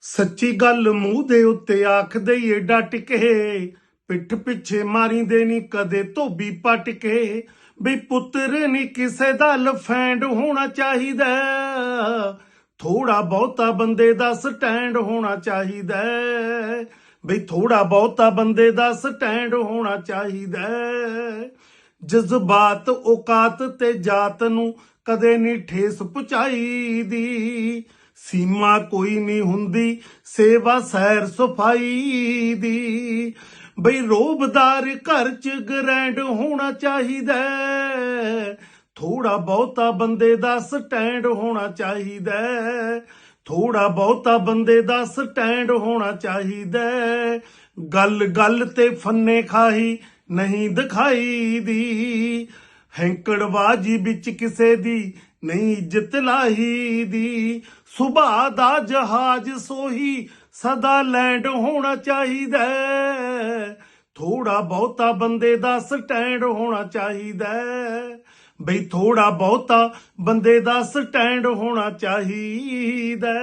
ਸੱਚੀ ਗੱਲ ਮੂੰਹ ਦੇ ਉੱਤੇ ਆਖਦੇ ਦਈਏ ਡਟ ਕੇ ਪਿੱਠ ਪਿੱਛੇ ਮਾਰੀ ਦੇ ਨੀ ਕਦੇ ਧੋਬੀ ਪਟ ਕੇ ਬਈ ਪੁੱਤਰ ਨੀ ਕਿਸੇ ਦਾ ਲਫੈਂਡ ਹੋਣਾ ਚਾਹੀਦਾ। ਥੋੜਾ ਬਹੁਤਾ ਬੰਦੇ ਦਾ ਸਟੈਂਡ ਹੋਣਾ ਚਾਹੀਦਾ। ਬਈ ਥੋੜਾ ਬਹੁਤਾ ਬੰਦੇ ਦਾ ਸਟੈਂਡ ਹੋਣਾ ਚਾਹੀਦਾ। ਜਜ਼ਬਾਤ ਔਕਾਤ ਤੇ ਜਾਤ ਨੂੰ ਕਦੇ ਨਹੀਂ ਠੇਸ ਪਹੁੰਚਾਈ ਦੀ ਸੀਮਾ ਕੋਈ ਨਹੀਂ ਹੁੰਦੀ, ਸੇਵਾ ਸੈਰ ਸਫ਼ਾਈ ਦੀ। ਬਈ ਰੋਬਦਾਰ ਘਰ ਚ ਗਰੈਂਡ ਹੋਣਾ ਚਾਹੀਦਾ ਥੋੜਾ ਬਹੁਤਾ ਬੰਦੇ ਦਾ ਸਟੈਂਡ ਹੋਣਾ ਚਾਹੀਦਾ ਥੋੜਾ ਬਹੁਤਾ ਬੰਦੇ ਦਾ ਸਟੈਂਡ ਹੋਣਾ ਚਾਹੀਦਾ ਗੱਲ ਗੱਲ ਤੇ ਫੰਨੇ ਖਾਹੀ ਨਹੀਂ ਦਿਖਾਈ ਦੀ ਹੈਂਕੜਬਾਜੀ ਵਿੱਚ ਕਿਸੇ ਦੀ ਨਹੀਂ ਇੱਜ਼ਤ ਲਾਹੀ ਦੀ। ਸੁਭਾ ਦਾ ਜਹਾਜ਼ ਸੋਹੀ, ਸਦਾ ਲੈਂਡ ਹੋਣਾ ਚਾਹੀਦਾ ਥੋੜਾ ਬਹੁਤਾ ਬੰਦੇ ਦਾ ਸਟੈਂਡ ਹੋਣਾ ਚਾਹੀਦਾ ਬਈ ਥੋੜਾ ਬਹੁਤਾ ਬੰਦੇ ਦਾ ਸਟੈਂਡ ਹੋਣਾ ਚਾਹੀਦਾ